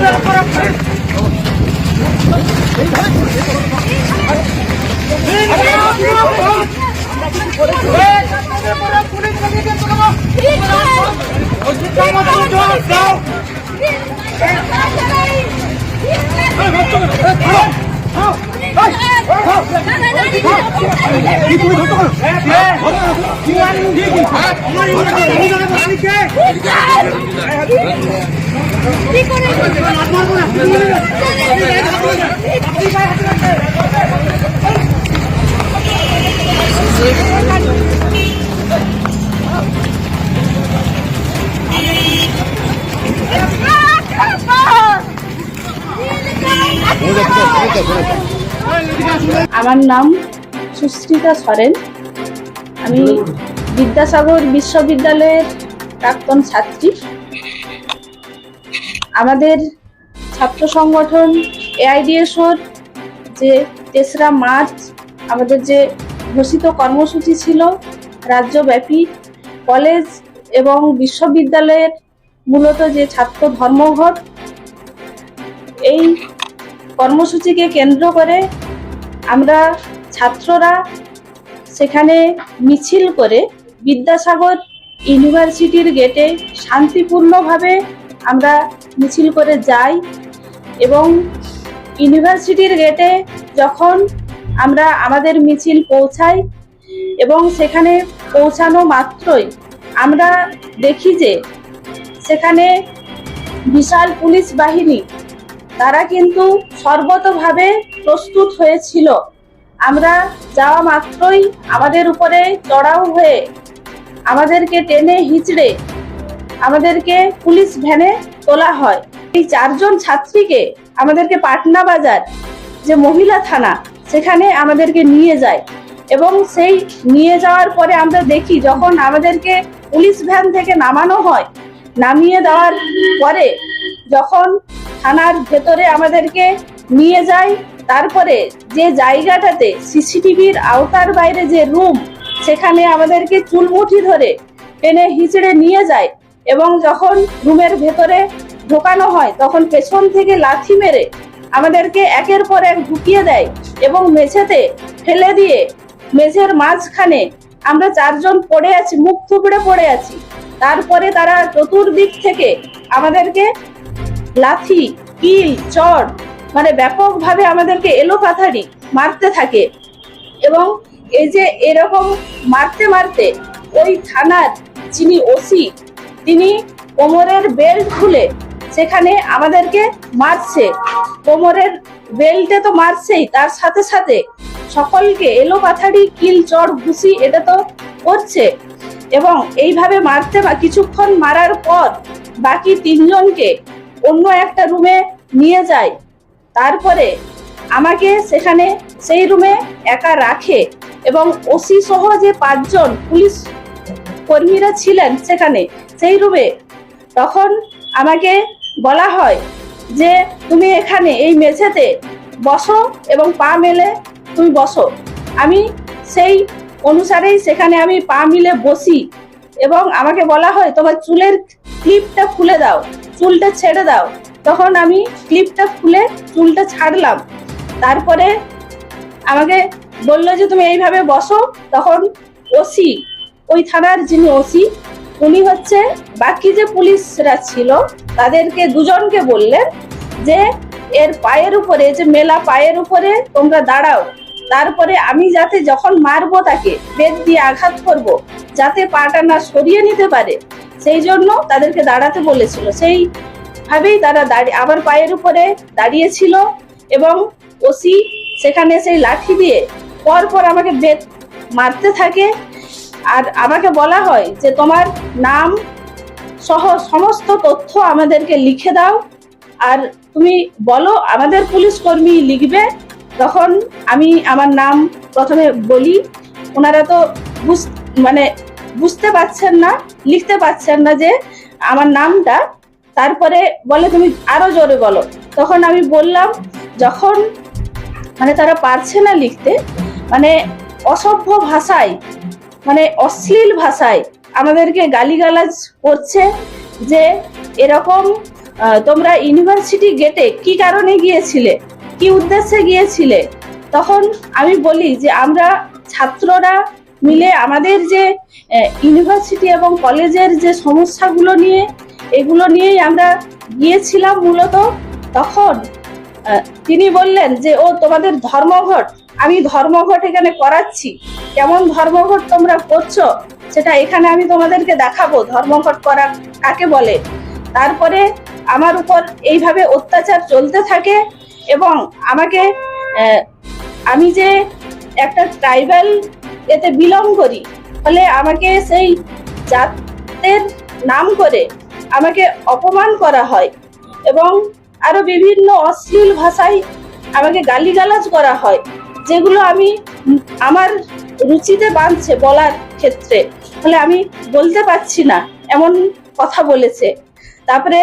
ছাত্রদের আমার নাম সুস্মিতা সরেন। আমি বিদ্যাসাগর বিশ্ববিদ্যালয়ের প্রাক্তন ছাত্রী। আমাদের ছাত্র সংগঠন এআইডিএসওর যে তেসরা মার্চ আমাদের যে ঘোষিত কর্মসূচি ছিল, রাজ্যব্যাপী কলেজ এবং বিশ্ববিদ্যালয়ের মূলত যে ছাত্র ধর্মঘট, এই কর্মসূচিকে কেন্দ্র করে আমরা ছাত্ররা সেখানে মিছিল করে বিদ্যাসাগর ইউনিভার্সিটির গেটে শান্তিপূর্ণভাবে আমরা মিছিল করে যাই এবং ইউনিভার্সিটির গেটে যখন আমরা আমাদের মিছিল পৌঁছাই এবং সেখানে পৌঁছানো মাত্রই আমরা দেখি যে সেখানে বিশাল পুলিশ বাহিনী, তারা কিন্তু সর্বতভাবে প্রস্তুত হয়েছিল। আমরা যাওয়া মাত্রই আমাদের উপরে চড়াও হয়ে আমাদেরকে টেনে হিচড়ে আমাদেরকে পুলিশ ভ্যানে তোলা হয়। এই চারজন ছাত্রীকে আমাদেরকে পাটনা বাজার যে মহিলা থানা, সেখানে আমাদেরকে নিয়ে যায় এবং সেই নিয়ে যাওয়ার পরে আমরা দেখি যখন আমাদেরকে পুলিশ ভ্যান থেকে নামানো হয়, নামিয়ে দেওয়ার পরে যখন থানার ভেতরে আমাদেরকে নিয়ে যায়, তারপরে যে জায়গাটাতে সিসিটিভির আওতার বাইরে যে রুম, সেখানে আমাদেরকে চুলমুঠি ধরে টেনে হিচড়ে নিয়ে যায় এবং যখন রুমের ভেতরে ঢোকানো হয়, তখন পেছন থেকে লাথি মেরে আমাদেরকে একের পর এক ঢুকিয়ে দেয় এবং মেঝেতে ফেলে দিয়ে মেঝের মাঝখানে আমরা চারজন পড়ে আছি, মুখ থুবড়ে পড়ে আছি। তারপরে তারা চতুর্দিক থেকে আমাদেরকে লাথি, কিল চড় মানে ব্যাপকভাবে আমাদেরকে এলোপাথারি মারতে থাকে এবং এই যে এরকম মারতে মারতে ওই থানার যিনি ওসি তিনি কোমরের বেল্ট খুলে সেখানে আমাদেরকে মারছে। কোমরের বেল্টে তো মারছেই, তার সাথে সাথে সকলকে এলো এলোপাথারি, কিল চড় ঘুষি এটা তো করছে। এবং এইভাবে মারতে বা কিছুক্ষণ মারার পর বাকি তিনজনকে অন্য একটা রুমে নিয়ে যায়। তারপরে আমাকে সেখানে সেই রুমে একা রাখে এবং ওসি সহ যে পাঁচজন পুলিশ কর্মীরা ছিলেন সেখানে সেই রুমে তখন আমাকে বলা হয় যে, তুমি এখানে এই মেঝেতে বসো এবং পা মেলে তুমি বসো। আমি সেই অনুসারেই সেখানে আমি পা মিলে বসি এবং আমাকে বলা হয়, তোমার চুলের ক্লিপটা খুলে দাও, চুলটা ছেড়ে দাও। তখন আমি ক্লিপটা খুলে চুলটা ছাড়লাম। তারপরে আমাকে বলল যে, তুমি এইভাবে বসো। তখন ওসি, ওই থানার যিনি ওসি উনি হচ্ছে বাকি যে পুলিশরা ছিল, তাদেরকে দুজনকে বললেন যে এর পায়ের উপরে, যে মেলা পায়ের উপরে তোমরা দাঁড়াও। তারপরে আমি যাতে যখন মারবো তাকে, বেদ দিয়ে আঘাত করব, যাতে পাটা না সরিয়ে নিতে পারে। সেই জন্য তাদেরকে দাঁড়াতে বলেছিল। সেই ভাবেই তারা দাঁড়িয়ে, আমার পায়ের উপরে দাঁড়িয়েছিল এবং ওসি সেখানে সেই লাঠি দিয়ে পর পর আমাকে বেত মারতে থাকে। আর আমাকে বলা হয় যে তোমার নাম সহ সমস্ত তথ্য আমাদেরকে লিখে দাও। আর তুমি বলো, আমাদের পুলিশ কর্মী লিখবে, তখন আমি আমার নাম প্রথমে বলি। ওনারা তো বুঝ মানে বুঝতে পারছেন না, লিখতে পারছেন না যে আমার নামটা। তারপরে বলে, তুমি আরও জোরে বলো। তখন আমি বললাম, যখন মানে তারা পারছে না লিখতে মানে অসভ্য ভাষায় মানে অশ্লীল ভাষায় আমাদেরকে গালিগালাজ করছে যে এরকম তোমরা ইউনিভার্সিটি গেটে কি কারণে গিয়েছিলে? কি উদ্দেশ্যে গিয়েছিলে? তখন আমি বলি যে আমরা ছাত্ররা মিলে আমাদের যে ইউনিভার্সিটি এবং কলেজের যে সমস্যাগুলো নিয়ে, এগুলো নিয়েই আমরা গিয়েছিলাম মূলত। তখন তিনি বললেন যে, ও, তোমাদের ধর্মঘট আমি ধর্মঘট এখানে করাচ্ছি। কেমন ধর্মঘট তোমরা করছ, সেটা এখানে আমি তোমাদেরকে দেখাবো। ধর্মঘট করা কাকে বলে? তারপরে আমার উপর এইভাবে অত্যাচার চলতে থাকে এবং আমাকে আমি যে একটা ট্রাইবাল এতে বিলং করি, ফলে আমাকে সেই জাতের নাম করে আমাকে অপমান করা হয় এবং আরও বিভিন্ন অশ্লীল ভাষায় আমাকে গালিগালাজ করা হয়। যেগুলো আমি আমার রুচিতে বাঁধছে বলার ক্ষেত্রে ফলে আমি বলতে পারছি না, এমন কথা বলেছে। তারপরে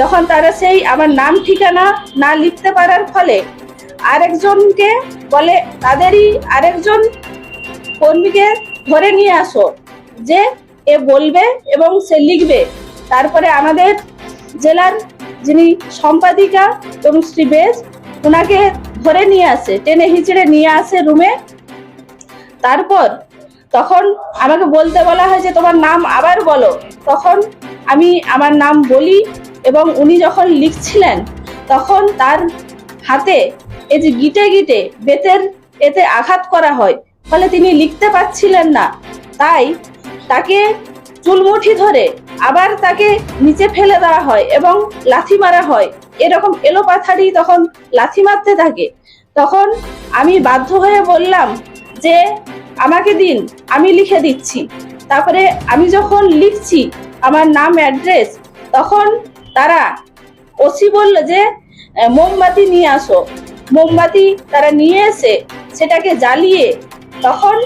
যখন তারা সেই আমার নাম ঠিকানা না লিখতে পারার ফলে আরেকজনকে বলে, তাদেরই আরেকজন কর্মীকে ধরে নিয়ে আসো, যে এ বলবে এবং সে লিখবে। তারপরে আমাদের জেলার যিনি সম্পাদিকা তনুশ্রী বেজ ওনাকে ধরে নিয়ে আসে, টেনে হিচড়ে নিয়ে আসে রুমে তারপর তখন আমাকে বলতে বলা হয় যে, তোমার নাম আবার বলো। তখন আমি আমার নাম বলি এবং উনি যখন লিখছিলেন, তখন তার হাতে এই যে গিটে গিটে বেতের এতে আঘাত করা হয়। ফলে তিনি লিখতে পারছিলেন না। তাই তাকে চুলমুঠি ধরে আবার তাকে নিচে ফেলে দেওয়া হয় এবং লাথি মারা হয়। এরকম এলোপাথারি তখন লাথি মারতে থাকে। তখন আমি বাধ্য হয়ে বললাম যে, আমাকে দিন, আমি লিখে দিচ্ছি। তারপরে আমি যখন লিখছি আমার নাম, অ্যাড্রেস, তখন তারা ওসি বলল যে মোমবাতি নিয়ে আসো। মোমবাতি তারা নিয়ে এসে সেটাকে জ্বালিয়ে তখন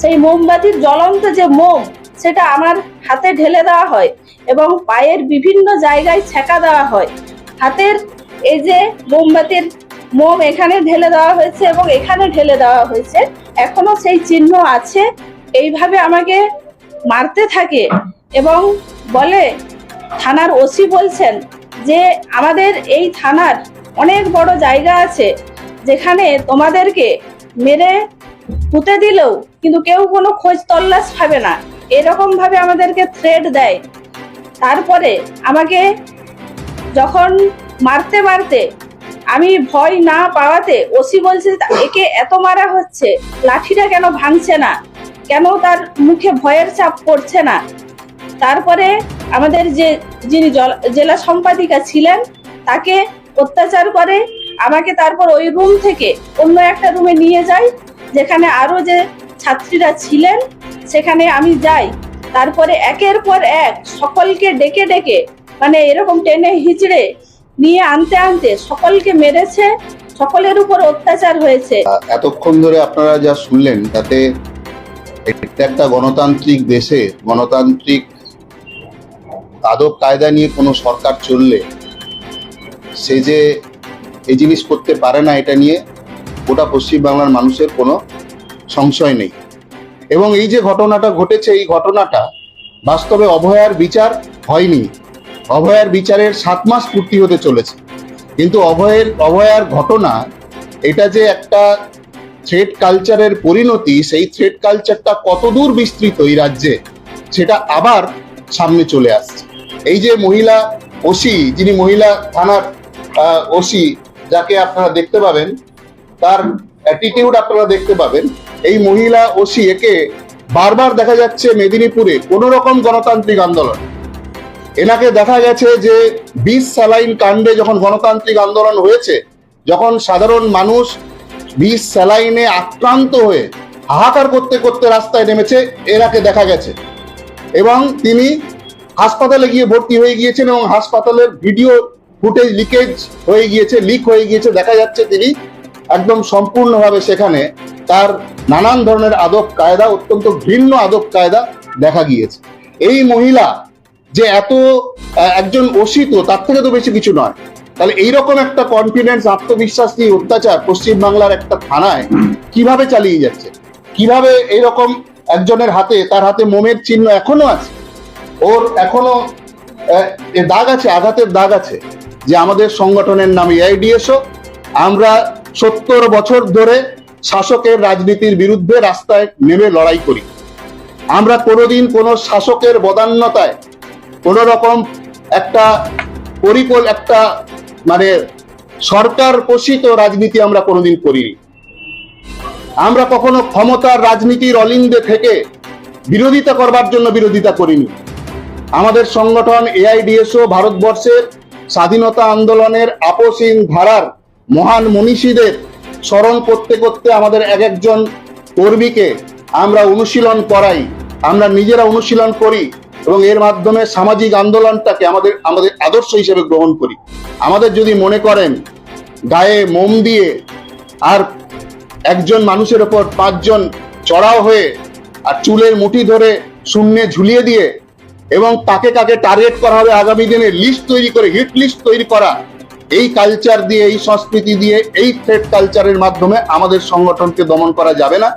সেই মোমবাতির জ্বলন্ত যে মোম, সেটা আমার হাতে ঢেলে দেওয়া হয় এবং পায়ের বিভিন্ন জায়গায় ছেঁকা দেওয়া হয়। হাতের এই যে মোমবাতির মোম এখানে ঢেলে দেওয়া হয়েছে এবং এখানে ঢেলে দেওয়া হয়েছে। এখনও সেই চিহ্ন আছে। এইভাবে আমাকে মারতে থাকে এবং বলে, থানার ওসি বলছেন যে আমাদের এই থানার অনেক বড় জায়গা আছে, যেখানে তোমাদেরকে মেরে পুঁতে দিলেও কিন্তু কেউ কোনো খোঁজ তল্লাশ পাবে না। এরকমভাবে আমাদেরকে থ্রেড দেয়। তারপরে আমাকে যখন মারতে মারতে আমি ভয় না পাওয়াতে ওসি বলছে, একে এত মারা হচ্ছে, লাঠিটা কেন ভাঙছে না? কেন তার মুখে ভয়ের চাপ পড়ছে না? তারপরে আমাদের যে, যিনি জল- সম্পাদিকা ছিলেন, তাকে অত্যাচার করে, আমাকে তারপর ওই রুম থেকে অন্য একটা রুমে নিয়ে যায়, যেখানে আরও যে ছাত্রীরা ছিলেন, সেখানে আমি যাই। তারপরে একের পর এক সকলকে ডেকে ডেকে মানে এরকম টেনে হিচড়ে নিয়ে আনতে আনতে সকলকে মেরেছে, সকলের উপর অত্যাচার হয়েছে। এতক্ষণ ধরে আপনারা যা শুনলেন, তাতে একটা গণতান্ত্রিক দেশে, গণতান্ত্রিক আদব কায়দা নিয়ে কোনো সরকার চললে সে যে এই জিনিস করতে পারে না, এটা নিয়ে গোটা পশ্চিমবাংলার মানুষের কোনো সংশয় নেই। এবং এই যে ঘটনাটা ঘটেছে, এই ঘটনাটা বাস্তবে অভয়ার বিচার হয়নি। অভয়ার বিচারের সাত মাস পূর্তি হতে চলেছে। কিন্তু অভয়ের, অভয়ার ঘটনা, এটা যে একটা থ্রেড কালচারের পরিণতি, সেই থ্রেড কালচারটা কতদূর বিস্তৃত এই রাজ্যে, সেটা আবার সামনে চলে আসছে। এই যে মহিলা ওসি, যিনি মহিলা থানার ওসি, যাকে আপনারা দেখতে পাবেন, তার অ্যাটিটিউড আপনারা দেখতে পাবেন, এই মহিলা ওসি একে বারবার দেখা যাচ্ছে মেদিনীপুরে কোনো রকম গণতান্ত্রিক আন্দোলন। এনাকে দেখা গেছে যে বিষ স্যালাইন কাণ্ডে যখন গণতান্ত্রিক আন্দোলন হয়েছে, যখন সাধারণ মানুষ বিষ স্যালাইনে আক্রান্ত হয়ে হাহাকার করতে করতে রাস্তায় নেমেছে, এনাকে দেখা গেছে। এবং তিনি হাসপাতালে গিয়ে ভর্তি হয়ে গিয়েছেন এবং হাসপাতালের ভিডিও ফুটেজ লিকেজ হয়ে গিয়েছে, লিক হয়ে গিয়েছে, দেখা যাচ্ছে তিনি একদম সম্পূর্ণভাবে সেখানে তার নানান ধরনের আদব কায়দা অত্যন্ত ভিন্ন আদব কায়দা দেখা গিয়েছে। এই মহিলা যে এত একজন অসিত তার থেকে তো বেশি কিছু নয়। তাহলে এইরকম একটা কনফিডেন্স আত্মবিশ্বাস নিয়ে অত্যাচার পশ্চিমবাংলার একটা থানায় কীভাবে চালিয়ে যাচ্ছে? কীভাবে এইরকম একজনের হাতে, তার হাতে মোমের চিহ্ন এখনও আছে? ওর এখনও দাগ আছে, আঘাতের দাগ আছে। যে আমাদের সংগঠনের নাম এআইডিএসও আমরা সত্তর বছর ধরে শাসকের রাজনীতির বিরুদ্ধে রাস্তায় নেমে লড়াই করি। আমরা কোনোদিন কোনো শাসকের বদান্যতায় কোন রকম একটা পরিকল একটা মানে সরকার পোষিত রাজনীতি আমরা কোনোদিন করিনি। আমরা কখনো ক্ষমতার রাজনীতির অলিন্দে থেকে বিরোধিতা করবার জন্য বিরোধিতা করিনি। আমাদের সংগঠন এআইডিএসও ভারতবর্ষের স্বাধীনতা আন্দোলনের আপসীন ধারার মহান মনীষীদের স্মরণ করতে করতে আমাদের এক একজন কর্মীকে আমরা অনুশীলন করাই, আমরা নিজেরা অনুশীলন করি। এবং এর মাধ্যমে সামাজিক আন্দোলনটাকে আমাদের আমাদের আদর্শ হিসেবে গ্রহণ করি। আমাদের যদি মনে করেন, গায়ে মোম দিয়ে আর একজন মানুষের ওপর পাঁচজন চড়াও হয়ে আর চুলের মুঠি ধরে শূন্যে ঝুলিয়ে দিয়ে এবং কাকে কাকে টার্গেট করা হবে আগামী দিনে লিস্ট তৈরি করে হিট লিস্ট তৈরি করা, এই কালচার দিয়ে, এই সংস্কৃতি দিয়ে, এই থ্রেড কালচারের মাধ্যমে আমাদের সংগঠনকে দমন করা যাবে না।